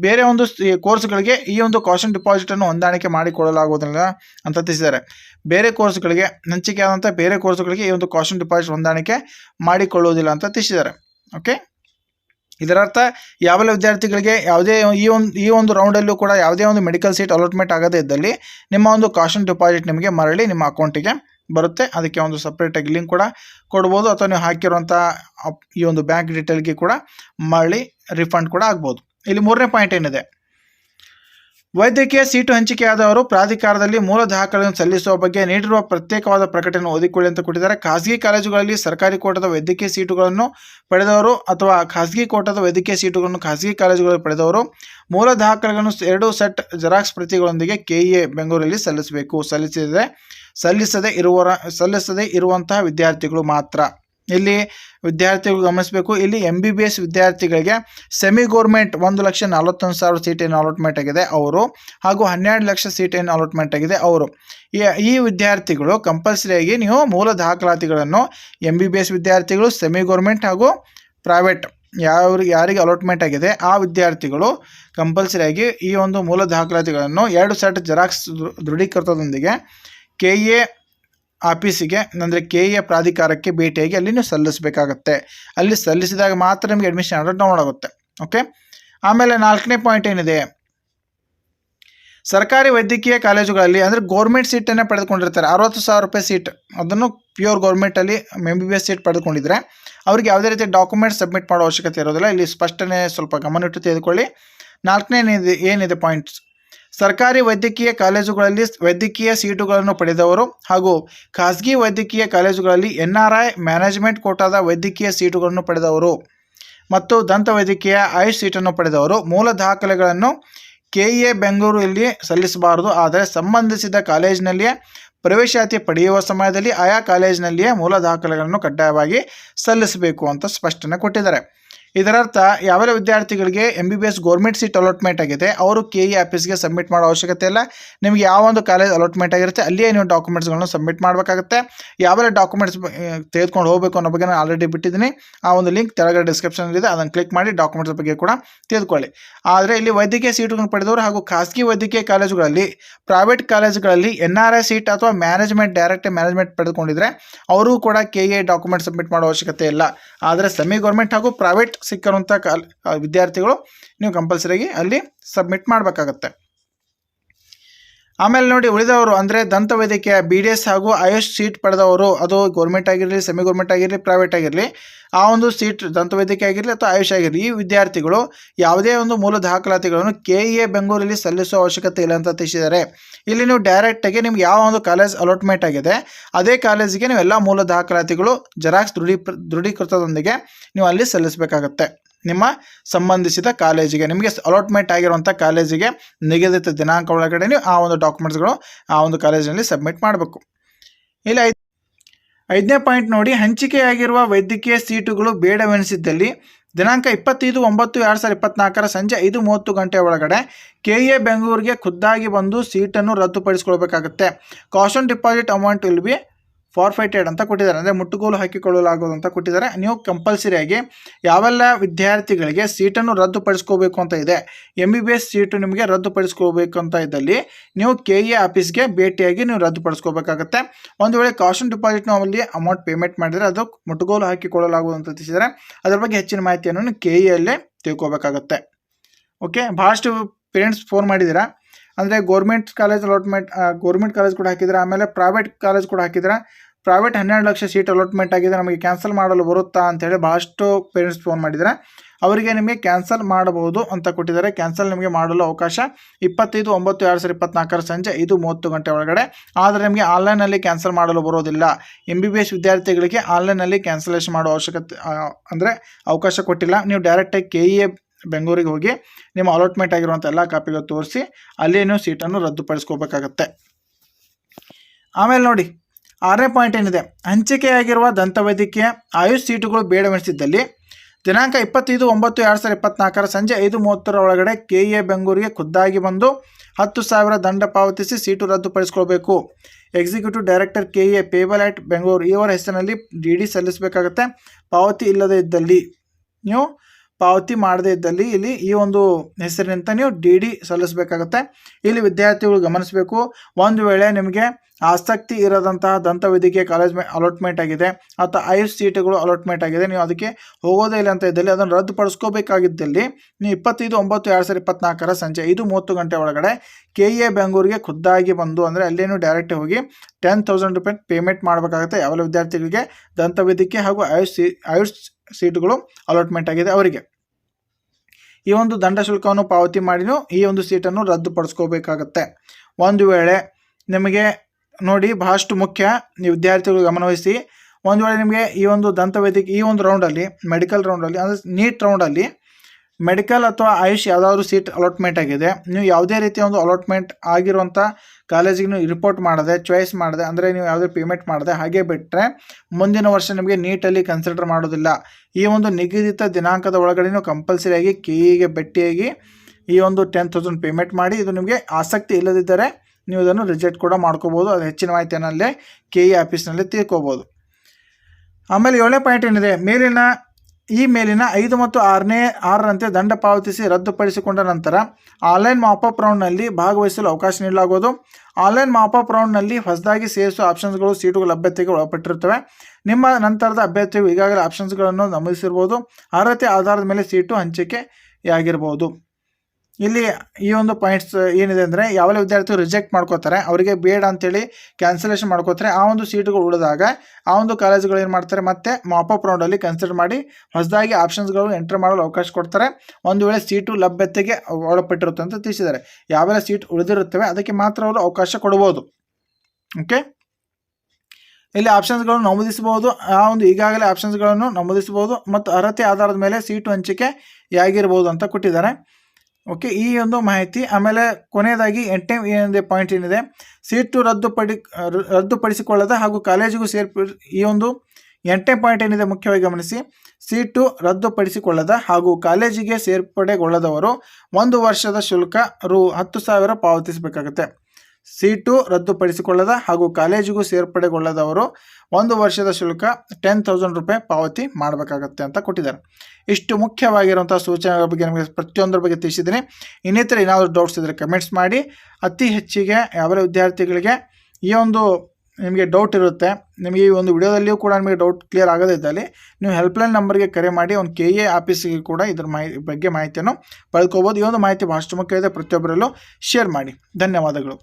ಬೇರೆ ಒಂದು ಕೋರ್ಸ್ಗಳಿಗೆ ಈ ಒಂದು ಕಾಶನ್ ಡಿಪಾಸಿಟನ್ನು ಹೊಂದಾಣಿಕೆ ಮಾಡಿಕೊಳ್ಳಲಾಗುವುದಿಲ್ಲ ಅಂತ ತಿಳಿಸಿದ್ದಾರೆ. ಬೇರೆ ಕೋರ್ಸ್ಗಳಿಗೆ ಹಂಚಿಕೆಯಾದಂಥ ಬೇರೆ ಕೋರ್ಸ್ಗಳಿಗೆ ಈ ಒಂದು ಕಾಶನ್ ಡಿಪಾಸಿಟ್ ಹೊಂದಾಣಿಕೆ ಮಾಡಿಕೊಳ್ಳುವುದಿಲ್ಲ ಅಂತ ತಿಳಿಸಿದ್ದಾರೆ. ಓಕೆ? ಇದರರ್ಥ ಯಾವೆಲ್ಲ ವಿದ್ಯಾರ್ಥಿಗಳಿಗೆ ಯಾವುದೇ ಈ ಒಂದು ಈ ಒಂದು ರೌಂಡಲ್ಲೂ ಕೂಡ ಯಾವುದೇ ಒಂದು ಮೆಡಿಕಲ್ ಸೀಟ್ ಅಲಾಟ್ಮೆಂಟ್ ಆಗದೇ ಇದ್ದಲ್ಲಿ ನಿಮ್ಮ ಒಂದು ಕಾಶನ್ ಡಿಪಾಸಿಟ್ ನಿಮಗೆ ಮರಳಿ ನಿಮ್ಮ ಅಕೌಂಟಿಗೆ ಬರುತ್ತೆ. ಅದಕ್ಕೆ ಒಂದು ಸಪ್ರೇಟಾಗಿ ಲಿಂಕ್ ಕೂಡ ಕೊಡ್ಬೋದು. ಅಥವಾ ನೀವು ಹಾಕಿರುವಂಥ ಈ ಒಂದು ಬ್ಯಾಂಕ್ ಡೀಟೇಲ್ಗೆ ಕೂಡ ಮರಳಿ ರಿಫಂಡ್ ಕೂಡ ಆಗ್ಬೋದು. ಇಲ್ಲಿ ಮೂರನೇ ಪಾಯಿಂಟ್ ಏನಿದೆ? ವೈದ್ಯಕೀಯ ಸೀಟು ಹಂಚಿಕೆಯಾದವರು ಪ್ರಾಧಿಕಾರದಲ್ಲಿ ಮೂಲ ದಾಖಲೆಯನ್ನು ಸಲ್ಲಿಸುವ ಬಗ್ಗೆ ನೀಡಿರುವ ಪ್ರತ್ಯೇಕವಾದ ಪ್ರಕಟಣೆ ಓದಿಕೊಳ್ಳಿ ಅಂತ ಕೊಟ್ಟಿದ್ದಾರೆ. ಖಾಸಗಿ ಕಾಲೇಜುಗಳಲ್ಲಿ ಸರ್ಕಾರಿ ಕೋಟದ ವೈದ್ಯಕೀಯ ಸೀಟುಗಳನ್ನು ಪಡೆದವರು ಅಥವಾ ಖಾಸಗಿ ಕೋಟದ ವೈದ್ಯಕೀಯ ಸೀಟುಗಳನ್ನು ಖಾಸಗಿ ಕಾಲೇಜುಗಳಲ್ಲಿ ಪಡೆದವರು ಮೂಲ ದಾಖಲೆಗಳನ್ನು ಎರಡು ಸೆಟ್ ಜೆರಾಕ್ಸ್ ಪ್ರತಿಗಳೊಂದಿಗೆ ಕೆಇಎ ಬೆಂಗಳೂರಲ್ಲಿ ಸಲ್ಲಿಸಬೇಕು. ಸಲ್ಲಿಸಿದರೆ ಸಲ್ಲಿಸದೇ ಇರುವ ಸಲ್ಲಿಸದೇ ಇರುವಂತಹ ವಿದ್ಯಾರ್ಥಿಗಳು ಮಾತ್ರ. ಇಲ್ಲಿ ವಿದ್ಯಾರ್ಥಿಗಳು ಗಮನಿಸಬೇಕು. ಇಲ್ಲಿ ಎಂ ಬಿ ಬಿ ಎಸ್ ವಿದ್ಯಾರ್ಥಿಗಳಿಗೆ ಸೆಮಿ ಗೋರ್ಮೆಂಟ್ ಒಂದು ಲಕ್ಷ ನಲವತ್ತೊಂದು ಸಾವಿರ ಸೀಟೇನು ಅಲಾಟ್ಮೆಂಟ್ ಆಗಿದೆ ಅವರು. ಹಾಗೂ ಹನ್ನೆರಡು ಲಕ್ಷ ಸೀಟೇನು ಅಲಾಟ್ಮೆಂಟ್ ಆಗಿದೆ ಅವರು. ಈ- ವಿದ್ಯಾರ್ಥಿಗಳು ಕಂಪಲ್ಸರಿಯಾಗಿ ನೀವು ಮೂಲ ದಾಖಲಾತಿಗಳನ್ನು ಎಂ ಬಿ ಬಿ ಎಸ್ ವಿದ್ಯಾರ್ಥಿಗಳು ಸೆಮಿ ಗೋರ್ಮೆಂಟ್ ಹಾಗೂ ಪ್ರೈವೇಟ್ ಯಾವ ಯಾರಿಗೆ ಅಲಾಟ್ಮೆಂಟ್ ಆಗಿದೆ, ಆ ವಿದ್ಯಾರ್ಥಿಗಳು ಕಂಪಲ್ಸರಿಯಾಗಿ ಈ ಒಂದು ಮೂಲ ದಾಖಲಾತಿಗಳನ್ನು ಎರಡು ಸೆಟ್ ಜೆರಾಕ್ಸ್ ದೃಢೀಕೃತದೊಂದಿಗೆ ಕೆ ಎ ಆಫೀಸಿಗೆ ಅಂದರೆ ಕೆ ಎ ಪ್ರಾಧಿಕಾರಕ್ಕೆ ಭೇಟಿಯಾಗಿ ಅಲ್ಲಿ ನೀವು ಸಲ್ಲಿಸಬೇಕಾಗತ್ತೆ. ಅಲ್ಲಿ ಸಲ್ಲಿಸಿದಾಗ ಮಾತ್ರ ನಿಮಗೆ ಅಡ್ಮಿಷನ್ ಆರ್ಡರ್ ಡೌನ್ ಆಗುತ್ತೆ. ಓಕೆ ಆಮೇಲೆ ನಾಲ್ಕನೇ ಪಾಯಿಂಟ್ ಏನಿದೆ? ಸರ್ಕಾರಿ ವೈದ್ಯಕೀಯ ಕಾಲೇಜುಗಳಲ್ಲಿ, ಅಂದರೆ ಗೌರ್ಮೆಂಟ್ ಸೀಟನ್ನೇ ಪಡೆದುಕೊಂಡಿರ್ತಾರೆ. ಅರವತ್ತು ಸಾವಿರ ರೂಪಾಯಿ ಸೀಟ್ ಅದನ್ನು pure ಗೌರ್ಮೆಂಟಲ್ಲಿ M B B S seat ಪಡೆದುಕೊಂಡಿದ್ರೆ, ಅವ್ರಿಗೆ ಯಾವುದೇ ರೀತಿ ಡಾಕ್ಯುಮೆಂಟ್ ಸಬ್ಮಿಟ್ ಮಾಡೋ ಅವಶ್ಯಕತೆ ಇರೋದಿಲ್ಲ. ಇಲ್ಲಿ ಸ್ಪಷ್ಟನೆ ಸ್ವಲ್ಪ ಗಮನವಿಟ್ಟು ತೆಗೆದುಕೊಳ್ಳಿ. ನಾಲ್ಕನೇ ಏನಿದೆ ಏನಿದೆ ಪಾಯಿಂಟ್ಸ್ ಸರ್ಕಾರಿ ವೈದ್ಯಕೀಯ ಕಾಲೇಜುಗಳಲ್ಲಿ ವೈದ್ಯಕೀಯ ಸೀಟುಗಳನ್ನು ಪಡೆದವರು ಹಾಗೂ ಖಾಸಗಿ ವೈದ್ಯಕೀಯ ಕಾಲೇಜುಗಳಲ್ಲಿ ಎನ್ ಆರ್ ಐ ಮ್ಯಾನೇಜ್ಮೆಂಟ್ ಕೋಟಾದ ವೈದ್ಯಕೀಯ ಸೀಟುಗಳನ್ನು ಪಡೆದವರು ಮತ್ತು ದಂತ ವೈದ್ಯಕೀಯ ಆಯುಷ್ ಸೀಟನ್ನು ಪಡೆದವರು. ಮೂಲ ದಾಖಲೆಗಳನ್ನು ಕೆ ಎ ಬೆಂಗಳೂರಲ್ಲಿ ಸಲ್ಲಿಸಬಾರದು. ಆದರೆ ಸಂಬಂಧಿಸಿದ ಕಾಲೇಜಿನಲ್ಲಿಯೇ ಪ್ರವೇಶಾತಿ ಪಡೆಯುವ ಸಮಯದಲ್ಲಿ ಆಯಾ ಕಾಲೇಜಿನಲ್ಲಿಯೇ ಮೂಲ ದಾಖಲೆಗಳನ್ನು ಕಡ್ಡಾಯವಾಗಿ ಸಲ್ಲಿಸಬೇಕು ಅಂತ ಸ್ಪಷ್ಟನೆ ಕೊಟ್ಟಿದ್ದಾರೆ. ಇದರರ್ಥ, ಯಾವೆಲ್ಲ ವಿದ್ಯಾರ್ಥಿಗಳಿಗೆ M B B S government seat allotment ಆಗಿದೆ, ಅವರು ಕೆ ಇ ಆಫೀಸ್ಗೆ ಸಬ್ಮಿಟ್ ಮಾಡೋ ಅವಶ್ಯಕತೆ ಇಲ್ಲ. ನಿಮಗೆ ಯಾವ ಒಂದು ಕಾಲೇಜ್ ಅಲಾಟ್ಮೆಂಟ್ ಆಗಿರುತ್ತೆ, ಅಲ್ಲಿಯೇ ನೀವು ಡಾಕ್ಯುಮೆಂಟ್ಸ್ಗಳನ್ನು ಸಬ್ಮಿಟ್ ಮಾಡಬೇಕಾಗುತ್ತೆ. ಯಾವೆಲ್ಲ ಡಾಕ್ಯುಮೆಂಟ್ಸ್ ತೆಗೆದುಕೊಂಡು ಹೋಗಬೇಕು ಅನ್ನೋ ಬಗ್ಗೆ ನಾನು ಆಲ್ರೆಡಿ ಬಿಟ್ಟಿದ್ದೀನಿ. ಆ ಒಂದು ಲಿಂಕ್ ತೆಳಗಡೆ ಡಿಸ್ಕ್ರಿಪ್ಷನ್ ಇದೆ, ಅದನ್ನು ಕ್ಲಿಕ್ ಮಾಡಿ ಡಾಕ್ಯುಮೆಂಟ್ಸ್ ಬಗ್ಗೆ ಕೂಡ ತಿಳಿದುಕೊಳ್ಳಿ. ಆದರೆ ಇಲ್ಲಿ ವೈದ್ಯಕೀಯ ಸೀಟುಗಳನ್ನು ಪಡೆದವರು ಹಾಗೂ ಖಾಸಗಿ ವೈದ್ಯಕೀಯ ಕಾಲೇಜುಗಳಲ್ಲಿ ಪ್ರೈವೇಟ್ ಕಾಲೇಜುಗಳಲ್ಲಿ ಎನ್ ಆರ್ ಐ ಸೀಟ್ ಅಥವಾ ಮ್ಯಾನೇಜ್ಮೆಂಟ್ ಡೈರೆಕ್ಟ್ ಮ್ಯಾನೇಜ್ಮೆಂಟ್ ಪಡೆದುಕೊಂಡಿದ್ರೆ, ಅವರು ಕೂಡ ಕೆ ಎ ಡಾಕ್ಯುಮೆಂಟ್ ಸಬ್ಮಿಟ್ ಮಾಡೋ ಅವಶ್ಯಕತೆ ಇಲ್ಲ. ಆದರೆ ಸೆಮಿ ಗೌರ್ಮೆಂಟ್ ಹಾಗೂ ಪ್ರೈವೇಟ್ ಸಿಕ್ಕಿರುವಂಥ ಕಾಲ್ ವಿದ್ಯಾರ್ಥಿಗಳು ನೀವು ಕಂಪಲ್ಸರಿಯಾಗಿ ಅಲ್ಲಿ ಸಬ್ಮಿಟ್ ಮಾಡಬೇಕಾಗತ್ತೆ. ಆಮೇಲೆ ನೋಡಿ, ಉಳಿದವರು ಅಂದರೆ ದಂತ ವೈದ್ಯಕೀಯ ಬಿ ಡಿ ಎಸ್ ಹಾಗೂ ಆಯುಷ್ ಸೀಟ್ ಪಡೆದವರು, ಅದು ಗೌರ್ಮೆಂಟ್ ಆಗಿರಲಿ ಸೆಮಿ ಗೌರ್ಮೆಂಟ್ ಆಗಿರಲಿ ಪ್ರೈವೇಟ್ ಆಗಿರಲಿ, ಆ ಒಂದು ಸೀಟ್ ದಂತ ವೈದ್ಯಕೀಯ ಆಗಿರಲಿ ಅಥವಾ ಆಯುಷ್ ಆಗಿರಲಿ, ಈ ವಿದ್ಯಾರ್ಥಿಗಳು ಯಾವುದೇ ಒಂದು ಮೂಲ ದಾಖಲಾತಿಗಳನ್ನು ಕೆ ಇ ಎ ಬೆಂಗಳೂರಲ್ಲಿ ಸಲ್ಲಿಸುವ ಅವಶ್ಯಕತೆ ಇಲ್ಲ ಅಂತ ತಿಳಿಸಿದ್ದಾರೆ. ಇಲ್ಲಿ ನೀವು ಡೈರೆಕ್ಟಾಗಿ ನಿಮ್ಗೆ ಯಾವ ಒಂದು ಕಾಲೇಜ್ ಅಲಾಟ್ಮೆಂಟ್ ಆಗಿದೆ, ಅದೇ ಕಾಲೇಜಿಗೆ ನೀವು ಎಲ್ಲ ಮೂಲ ದಾಖಲಾತಿಗಳು ಜೆರಾಕ್ಸ್ ದೃಢೀ ದೃಢೀಕೃತದೊಂದಿಗೆ ನೀವು ಅಲ್ಲಿ ಸಲ್ಲಿಸಬೇಕಾಗತ್ತೆ. ನಿಮ್ಮ ಸಂಬಂಧಿಸಿದ ಕಾಲೇಜಿಗೆ, ನಿಮಗೆ ಅಲಾಟ್ಮೆಂಟ್ ಆಗಿರುವಂಥ ಕಾಲೇಜಿಗೆ ನಿಗದಿತ ದಿನಾಂಕ ಒಳಗಡೆ ಆ ಒಂದು ಡಾಕ್ಯುಮೆಂಟ್ಸ್ಗಳು ಆ ಒಂದು ಕಾಲೇಜಿನಲ್ಲಿ ಸಬ್ಮಿಟ್ ಮಾಡಬೇಕು. ಇಲ್ಲಿ ಐದು, ಐದನೇ ಪಾಯಿಂಟ್ ನೋಡಿ, ಹಂಚಿಕೆಯಾಗಿರುವ ವೈದ್ಯಕೀಯ ಸೀಟುಗಳು ಬೇಡವೆನಿಸಿದ್ದಲ್ಲಿ ದಿನಾಂಕ ಇಪ್ಪತ್ತೈದು, ಒಂಬತ್ತು, ಎರಡು ಸಾವಿರದ ಇಪ್ಪತ್ನಾಲ್ಕರ ಸಂಜೆ ಐದು ಮೂವತ್ತು ಗಂಟೆ ಒಳಗಡೆ ಕೆ ಎ ಬೆಂಗಳೂರಿಗೆ ಖುದ್ದಾಗಿ ಬಂದು ಸೀಟನ್ನು ರದ್ದುಪಡಿಸಿಕೊಳ್ಬೇಕಾಗುತ್ತೆ. Caution deposit amount will be forfeited ಅಂತ ಕೊಟ್ಟಿದ್ದಾರೆ. ಅಂದರೆ ಮುಟ್ಟುಗೋಲು ಹಾಕಿಕೊಳ್ಳಲಾಗುವುದು ಅಂತ ಕೊಟ್ಟಿದ್ದಾರೆ. ನೀವು ಕಂಪಲ್ಸರಿಯಾಗಿ ಯಾವೆಲ್ಲ ವಿದ್ಯಾರ್ಥಿಗಳಿಗೆ ಸೀಟನ್ನು ರದ್ದುಪಡಿಸ್ಕೋಬೇಕು ಅಂತ ಇದೆ M B B S seat ನಿಮಗೆ ರದ್ದುಪಡಿಸ್ಕೋಬೇಕು ಅಂತ ಇದ್ದಲ್ಲಿ ನೀವು ಕೆ ಎ ಆಫೀಸ್ಗೆ ಭೇಟಿಯಾಗಿ ನೀವು ರದ್ದುಪಡಿಸ್ಕೋಬೇಕಾಗತ್ತೆ. ಒಂದು ವೇಳೆ ಕಾಶನ್ ಡಿಪಾಸಿಟ್ ಅಲ್ಲಿ ಅಮೌಂಟ್ ಪೇಮೆಂಟ್ ಮಾಡಿದರೆ ಅದು ಮುಟ್ಟುಗೋಲು ಹಾಕಿಕೊಳ್ಳಲಾಗುವುದು ಅಂತ ತಿಳಿಸಿದರೆ ಅದರ ಬಗ್ಗೆ ಹೆಚ್ಚಿನ ಮಾಹಿತಿಯನ್ನು ಕೆ ಎಲ್ಲೇ ತಿಳ್ಕೊಬೇಕಾಗತ್ತೆ. ಓಕೆ ಭಾಳಷ್ಟು ಪೇರೆಂಟ್ಸ್ ಫೋನ್ ಮಾಡಿದ್ದೀರಾ? ಅಂದರೆ government college allotment government college ಕೂಡ ಹಾಕಿದ್ರೆ, ಆಮೇಲೆ ಪ್ರೈವೇಟ್ ಕಾಲೇಜ್ ಕೂಡ ಹಾಕಿದ್ರೆ ಪ್ರೈವೇಟ್ ಹನ್ನೆರಡು ಲಕ್ಷ ಸೀಟ್ ಅಲಾಟ್ಮೆಂಟ್ ಆಗಿದೆ ನಮಗೆ ಕ್ಯಾನ್ಸಲ್ ಮಾಡಲು ಬರುತ್ತಾ ಅಂತೇಳಿ ಭಾಳಷ್ಟು ಪೇರೆಂಟ್ಸ್ ಫೋನ್ ಮಾಡಿದ್ದಾರೆ ಅವರಿಗೆ ನಿಮಗೆ ಕ್ಯಾನ್ಸಲ್ ಮಾಡಬಹುದು ಅಂತ ಕೊಟ್ಟಿದ್ದಾರೆ. ಕ್ಯಾನ್ಸಲ್ ನಿಮಗೆ ಮಾಡಲು ಅವಕಾಶ ಇಪ್ಪತ್ತೈದು, ಒಂಬತ್ತು, ಎರಡು ಸಾವಿರದ ಇಪ್ಪತ್ನಾಲ್ಕರ ಸಂಜೆ ಇದು ಮೂವತ್ತು ಗಂಟೆ ಒಳಗಡೆ. ಆದರೆ ನಿಮಗೆ ಆನ್ಲೈನಲ್ಲಿ ಕ್ಯಾನ್ಸಲ್ ಮಾಡಲು ಬರೋದಿಲ್ಲ. ಎಂ ಬಿ ಬಿ ಎಸ್ ವಿದ್ಯಾರ್ಥಿಗಳಿಗೆ ಆನ್ಲೈನಲ್ಲಿ ಕ್ಯಾನ್ಸಲೇಷನ್ ಮಾಡೋ ಅವಶ್ಯಕತೆ ಅಂದರೆ ಅವಕಾಶ ಕೊಟ್ಟಿಲ್ಲ. ನೀವು ಡೈರೆಕ್ಟಾಗಿ ಕೆ ಇ ಎ ಬೆಂಗಳೂರಿಗೆ ಹೋಗಿ ನಿಮ್ಮ ಅಲಾಟ್ಮೆಂಟ್ ಆಗಿರುವಂಥ ಎಲ್ಲ ಕಾಪಿಗಳು ತೋರಿಸಿ ಅಲ್ಲಿ ನೀವು ಸೀಟನ್ನು ರದ್ದುಪಡಿಸ್ಕೋಬೇಕಾಗತ್ತೆ. ಆಮೇಲೆ ನೋಡಿ, ಆರನೇ ಪಾಯಿಂಟ್ ಏನಿದೆ? ಹಂಚಿಕೆಯಾಗಿರುವ ದಂತವೈದ್ಯಕೀಯ ಆಯುಷ್ ಸೀಟುಗಳು ಬೇಡವೆನಿಸಿದ್ದಲ್ಲಿ ದಿನಾಂಕ ಇಪ್ಪತ್ತೈದು ಒಂಬತ್ತು ಎರಡು ಸಾವಿರದ ಇಪ್ಪತ್ನಾಲ್ಕರ ಸಂಜೆ ಐದು ಮೂವತ್ತರ ಒಳಗಡೆ ಕೆ ಎ ಬೆಂಗಳೂರಿಗೆ ಖುದ್ದಾಗಿ ಬಂದು ಹತ್ತು ಸಾವಿರ ದಂಡ ಪಾವತಿಸಿ ಸೀಟು ರದ್ದುಪಡಿಸ್ಕೊಳ್ಬೇಕು. Executive director K A payable at Bengaluru ಇವರ ಹೆಸರಿನಲ್ಲಿ ಡಿ ಡಿ ಸಲ್ಲಿಸಬೇಕಾಗತ್ತೆ. ಪಾವತಿ ಇಲ್ಲದೇ ಇದ್ದಲ್ಲಿ. ನೀವು ಪಾವತಿ ಮಾಡದೇ ಇದ್ದಲ್ಲಿ ಇಲ್ಲಿ ಈ ಒಂದು ಹೆಸರಿನಿಂದ ನೀವು ಡಿ ಡಿ ಸಲ್ಲಿಸಬೇಕಾಗುತ್ತೆ. ಇಲ್ಲಿ ವಿದ್ಯಾರ್ಥಿಗಳು ಗಮನಿಸಬೇಕು, ಒಂದು ವೇಳೆ ನಿಮಗೆ ಆಸಕ್ತಿ ಇರದಂತಹ ದಂತ ವೈದ್ಯಕೀಯ ಕಾಲೇಜ್ ಅಲಾಟ್ಮೆಂಟ್ ಆಗಿದೆ, ಅಥವಾ ಐದು ಸೀಟುಗಳು ಅಲಾಟ್ಮೆಂಟ್ ಆಗಿದೆ, ನೀವು ಅದಕ್ಕೆ ಹೋಗೋದೇ ಇಲ್ಲ ಅಂತ ಇದ್ದಲ್ಲಿ ಅದನ್ನು ರದ್ದುಪಡಿಸ್ಕೋಬೇಕಾಗಿದ್ದಲ್ಲಿ ನೀವು ಇಪ್ಪತ್ತೈದು, ಒಂಬತ್ತು, ಎರಡು ಸಾವಿರದ ಇಪ್ಪತ್ನಾಲ್ಕರ ಸಂಜೆ ಐದು ಮೂವತ್ತು ಗಂಟೆ ಒಳಗಡೆ ಕೆ ಎ ಬೆಂಗಳೂರಿಗೆ ಖುದ್ದಾಗಿ ಬಂದು ಅಂದರೆ ಅಲ್ಲೇನು ಡೈರೆಕ್ಟ್ ಹೋಗಿ ಟೆನ್ ತೌಸಂಡ್ ರುಪೀಸ್ ಪೇಮೆಂಟ್ ಮಾಡಬೇಕಾಗುತ್ತೆ. ಯಾವೆಲ್ಲ ವಿದ್ಯಾರ್ಥಿಗಳಿಗೆ ದಂತ ವೈದ್ಯಕೀಯ ಹಾಗೂ ಆಯುಷ್ ಆಯುಷ್ ಸೀಟುಗಳು ಅಲಾಟ್ಮೆಂಟ್ ಆಗಿದೆ ಅವರಿಗೆ. ಈ ಒಂದು ದಂಡ ಶುಲ್ಕವನ್ನು ಪಾವತಿ ಮಾಡಿನೂ ಈ ಒಂದು ಸೀಟನ್ನು ರದ್ದುಪಡಿಸ್ಕೋಬೇಕಾಗತ್ತೆ ಒಂದು ವೇಳೆ ನಿಮಗೆ ನೋಡಿ ಬಹಳಷ್ಟು ಮುಖ್ಯ ನೀವು ವಿದ್ಯಾರ್ಥಿಗಳು ಗಮನವಹಿಸಿ ಒಂದು ವೇಳೆ ನಿಮಗೆ ಈ ಒಂದು ದಂತ ವೈದ್ಯಕೀಯ ಈ ಒಂದು ರೌಂಡಲ್ಲಿ ಮೆಡಿಕಲ್ ರೌಂಡಲ್ಲಿ ಅಂದರೆ ನೀಟ್ ರೌಂಡಲ್ಲಿ ಮೆಡಿಕಲ್ ಅಥವಾ ಆಯುಷ್ ಯಾವುದಾದ್ರು ಸೀಟ್ ಅಲಾಟ್ಮೆಂಟ್ ಆಗಿದೆ. ನೀವು ಯಾವುದೇ ರೀತಿಯ ಒಂದು ಅಲಾಟ್ಮೆಂಟ್ ಆಗಿರುವಂಥ ಕಾಲೇಜಿಗೆ ನೀವು ರಿಪೋರ್ಟ್ ಮಾಡಿದೆ ಚಾಯ್ಸ್ ಮಾಡಿದೆ, ಅಂದರೆ ನೀವು ಯಾವುದೇ ಪೇಮೆಂಟ್ ಮಾಡಿದೆ ಹಾಗೆ ಬಿಟ್ಟರೆ ಮುಂದಿನ ವರ್ಷ ನಿಮಗೆ ನೀಟಲ್ಲಿ ಕನ್ಸಿಡರ್ ಮಾಡೋದಿಲ್ಲ. ಈ ಒಂದು ನಿಗದಿತ ದಿನಾಂಕದ ಒಳಗಡೆ ನೀವು ಕಂಪಲ್ಸರಿಯಾಗಿ ಕೆ ಭೇಟಿಯಾಗಿ ಈ ಒಂದು ಟೆನ್ ತೌಸಂಡ್ ಪೇಮೆಂಟ್ ಮಾಡಿ ಇದು ನಿಮಗೆ ಆಸಕ್ತಿ ಇಲ್ಲದಿದ್ದರೆ ನೀವು ಇದನ್ನು ರಿಜೆಕ್ಟ್ ಕೂಡ ಮಾಡ್ಕೋಬೋದು. ಅದು ಹೆಚ್ಚಿನ ಮಾಹಿತಿಯನ್ನಲ್ಲೇ ಕೆ ಇ ಆಫೀಸ್ನಲ್ಲಿ ತಿಳ್ಕೊಬೋದು. ಆಮೇಲೆ ಏಳನೇ ಪಾಯಿಂಟ್ ಏನಿದೆ? ಮೇಲಿನ ಈ ಮೇಲಿನ ಐದು ಮತ್ತು ಆರನೇ, ಆರರಂತೆ ದಂಡ ಪಾವತಿಸಿ ರದ್ದುಪಡಿಸಿಕೊಂಡ ನಂತರ ಆನ್ಲೈನ್ ಮಾಪಪ್ ರೌಂಡ್ನಲ್ಲಿ ಭಾಗವಹಿಸಲು ಅವಕಾಶ ನೀಡಲಾಗುವುದು. ಆನ್ಲೈನ್ ಮಾಪಪ್ ರೌಂಡ್ನಲ್ಲಿ ಹೊಸದಾಗಿ ಸೇರಿಸುವ ಆಪ್ಷನ್ಸ್ಗಳು ಸೀಟುಗಳ ಲಭ್ಯತೆಗೆ ಒಳಪಟ್ಟಿರುತ್ತವೆ. ನಿಮ್ಮ ನಂತರದ ಅಭ್ಯರ್ಥಿಯು ಈಗಾಗಲೇ ಆಪ್ಷನ್ಸ್ಗಳನ್ನು ನಮೂದಿಸಿರ್ಬೋದು. ಅರ್ಹತೆ ಆಧಾರದ ಮೇಲೆ ಸೀಟು ಹಂಚಿಕೆಯಾಗಿರ್ಬೋದು. ಇಲ್ಲಿ ಈ ಒಂದು ಪಾಯಿಂಟ್ಸ್ ಏನಿದೆ ಅಂದರೆ ಯಾವೆಲ್ಲ ವಿದ್ಯಾರ್ಥಿಗಳು ರಿಜೆಕ್ಟ್ ಮಾಡ್ಕೋತಾರೆ, ಅವರಿಗೆ ಬೇಡ ಅಂತೇಳಿ ಕ್ಯಾನ್ಸಲೇಷನ್ ಮಾಡ್ಕೋತಾರೆ, ಆ ಒಂದು ಸೀಟುಗಳು ಉಳಿದಾಗ ಆ ಒಂದು ಕಾಲೇಜುಗಳು ಏನು ಮಾಡ್ತಾರೆ, ಮತ್ತೆ ಮಾಪಪ್ ರೌಂಡಲ್ಲಿ ಕನ್ಸಿಡರ್ ಮಾಡಿ ಹೊಸದಾಗಿ ಆಪ್ಷನ್ಸ್ಗಳು ಎಂಟರ್ ಮಾಡಲು ಅವಕಾಶ ಕೊಡ್ತಾರೆ. ಒಂದು ವೇಳೆ ಸೀಟು ಲಭ್ಯತೆಗೆ ಒಳಪಟ್ಟಿರುತ್ತೆ ಅಂತ ತಿಳಿಸಿದ್ದಾರೆ. ಯಾವೆಲ್ಲ ಸೀಟ್ ಉಳಿದಿರುತ್ತವೆ, ಅದಕ್ಕೆ ಮಾತ್ರ ಅವರು ಅವಕಾಶ ಕೊಡ್ಬೋದು ಓಕೆ ಇಲ್ಲಿ ಆಪ್ಷನ್ಸ್ಗಳನ್ನು ನಮೂದಿಸಬಹುದು. ಆ ಒಂದು ಈಗಾಗಲೇ ಆಪ್ಷನ್ಸ್ಗಳನ್ನು ನಮೂದಿಸಬಹುದು, ಮತ್ತು ಅರ್ಹತೆ ಆಧಾರದ ಮೇಲೆ ಸೀಟು ಹಂಚಿಕೆ ಯಾಗಿರ್ಬೋದು ಅಂತ ಕೊಟ್ಟಿದ್ದಾರೆ. ಓಕೆ, ಈ ಒಂದು ಮಾಹಿತಿ ಆಮೇಲೆ ಕೊನೆಯದಾಗಿ ಎಂಟನೇ ಏನಿದೆ ಪಾಯಿಂಟ್ ಏನಿದೆ? ಸೀಟು ರದ್ದುಪಡಿ ರದ್ದುಪಡಿಸಿಕೊಳ್ಳದ ಹಾಗೂ ಕಾಲೇಜಿಗೂ ಸೇರ್ಪಿ, ಈ ಒಂದು ಎಂಟನೇ ಪಾಯಿಂಟ್ ಏನಿದೆ ಮುಖ್ಯವಾಗಿ ಗಮನಿಸಿ. ಸೀಟು ರದ್ದುಪಡಿಸಿಕೊಳ್ಳದ ಹಾಗೂ ಕಾಲೇಜಿಗೆ ಸೇರ್ಪಡೆಗೊಳ್ಳದವರು ಒಂದು ವರ್ಷದ ಶುಲ್ಕ ರು ಹತ್ತು ಸಾವಿರ ಪಾವತಿಸಬೇಕಾಗುತ್ತೆ. ಸೀಟು ರದ್ದುಪಡಿಸಿಕೊಳ್ಳದ ಹಾಗೂ ಕಾಲೇಜಿಗೂ ಸೇರ್ಪಡೆಗೊಳ್ಳದವರು ಒಂದು ವರ್ಷದ ಶುಲ್ಕ ಟೆನ್ ತೌಸಂಡ್ ರೂಪಾಯಿ ಪಾವತಿ ಮಾಡಬೇಕಾಗತ್ತೆ ಅಂತ ಕೊಟ್ಟಿದ್ದಾರೆ. ಇಷ್ಟು ಮುಖ್ಯವಾಗಿರುವಂಥ ಸೂಚನೆಗಳ ಬಗ್ಗೆ ನಿಮಗೆ ಪ್ರತಿಯೊಂದರ ಬಗ್ಗೆ ತಿಳಿಸಿದ್ದೀನಿ. ಇನ್ನಿತರ ಏನಾದರೂ ಡೌಟ್ಸ್ ಇದ್ದರೆ ಕಮೆಂಟ್ಸ್ ಮಾಡಿ. ಅತಿ ಹೆಚ್ಚಿಗೆ ಯಾವ ವಿದ್ಯಾರ್ಥಿಗಳಿಗೆ ಈ ಒಂದು ನಿಮಗೆ ಡೌಟ್ ಇರುತ್ತೆ, ನಿಮಗೆ ಈ ಒಂದು ವಿಡಿಯೋದಲ್ಲಿಯೂ ಕೂಡ ನಿಮಗೆ ಡೌಟ್ ಕ್ಲಿಯರ್ ಆಗದೇ ಇದ್ದಲ್ಲಿ ನೀವು ಹೆಲ್ಪ್ಲೈನ್ ನಂಬರ್ಗೆ ಕರೆ ಮಾಡಿ, ಒಂದು ಕೆ ಎ ಆಫೀಸಿಗೆ ಕೂಡ ಇದ್ರ ಮಾಹಿತಿ ಬಗ್ಗೆ ಮಾಹಿತಿಯನ್ನು ಪಡ್ಕೋಬೋದು. ಈ ಒಂದು ಮಾಹಿತಿ ಭಾಳಷ್ಟು ಮುಖ್ಯ ಇದೆ, ಪ್ರತಿಯೊಬ್ಬರಲ್ಲೂ ಶೇರ್ ಮಾಡಿ. ಧನ್ಯವಾದಗಳು.